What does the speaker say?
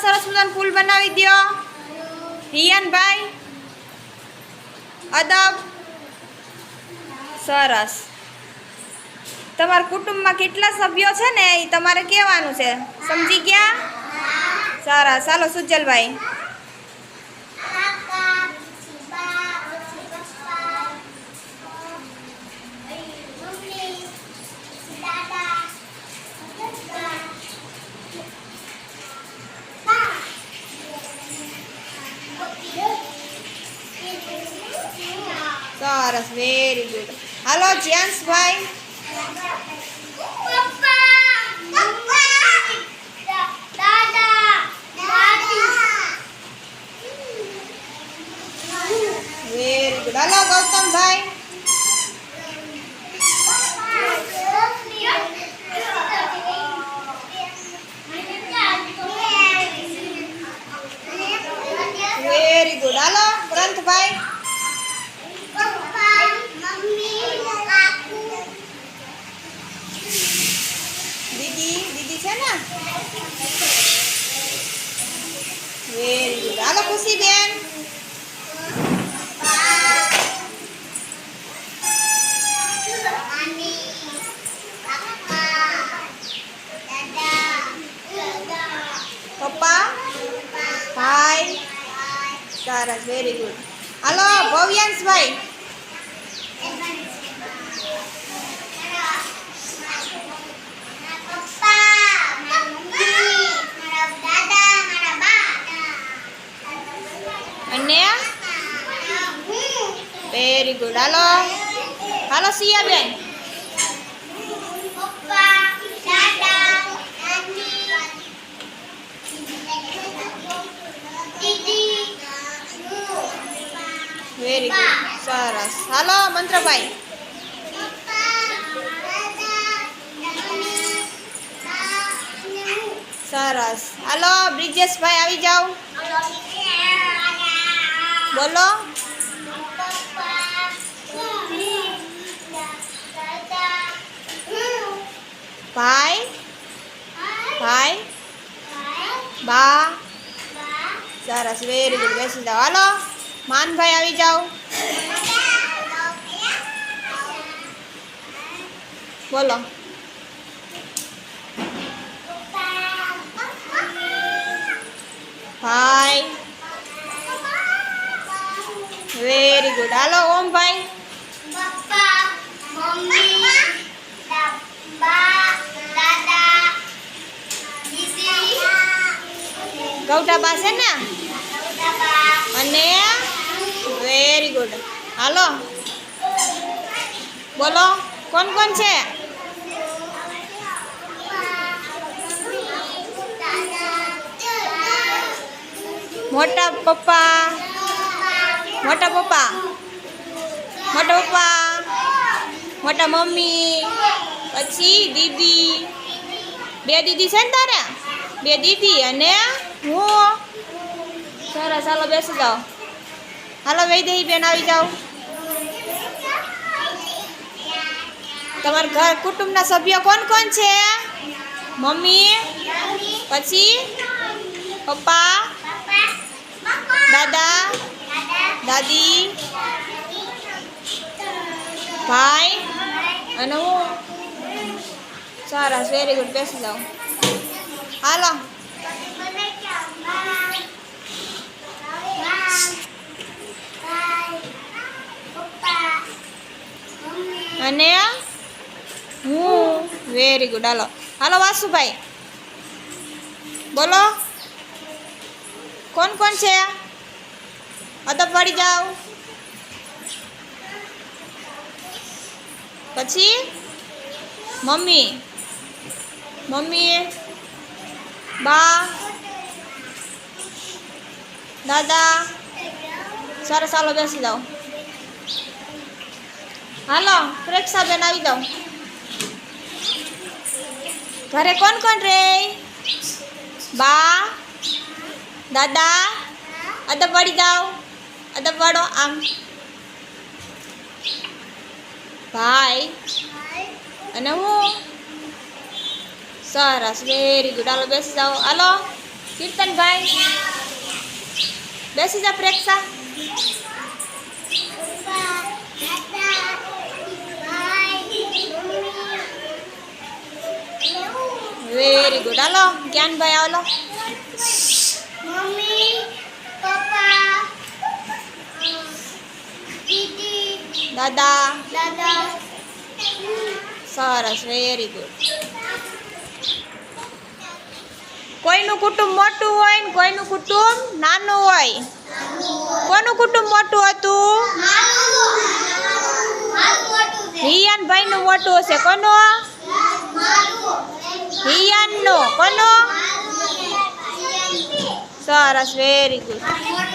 સરસ મજાનું ફૂલ બનાવી દો હિયાનભાઈ અદબ સરસ તમારા કુટુંબમાં કેટલા સભ્યો છે ને એ તમારે કહેવાનું છે સમજી ગયા સરસ ચાલો સુજલભાઈ સરસ વેરી ગુડ હાલો જ્યાંશભાઈ Bien, cuidado, gitu. Cusi, bien. Papa. Topang. Hi. Sarah, very good. Halo, Bobians, bye. Very eh, good. Halo. Halo siap, Ben. Opa, Dadang, Very good. Saras. Halo, mantra baik. સરસ હાલો બ્રિજેશભાઈ આવી જાઓ Bolo? સરસ very good બેસી જાઓ હાલો માનભાઈ આવી જાઓ બોલો ભાઈ વેરી ગુડ હાલો ઓમ ભાઈ ગૌટા પાસે ને Nea, very good. Halo, bolo, kon kon se. Mota papa, mota papa, mota papa, mota mami, pachi didi, biar didi sentar ya, biar didi ya, Wo. Sarah, salo ya, biasa jau. Halo, Wei Benawi jau. Tamar ghar kutum na sabiya kon kon che? Mami, Pachi, Papa, Dada, Dadi, Bhai, Anu. Sarah, very good, biasa jau. Halo. Halo. અને હું very good hello hello વાસુભાઈ બોલો કોણ કોણ છે અદબ પડી જાઓ પછી મમ્મી મમ્મીએ બા દાદા સારો ચાલો બેસી જાઓ Halo, periksa benar itu, Kare kon kon Ba? Dada? Ada padi jau? Ada padu am? Bye. Ana ho. Saras very good. Halo besi jau. Halo. Kirtan bye. Besi ja periksa. Halo, kian bay halo, mommy, papa. Didi. Dada. Dada. Saras, very good. Koinu kutum motu wain, koinu kutum nanu wain. Koinu kutum motu atu. Malu. Malu watu. Iyan bay nu watu sekono. Malu. હિયાનનો કોનો સરસ very good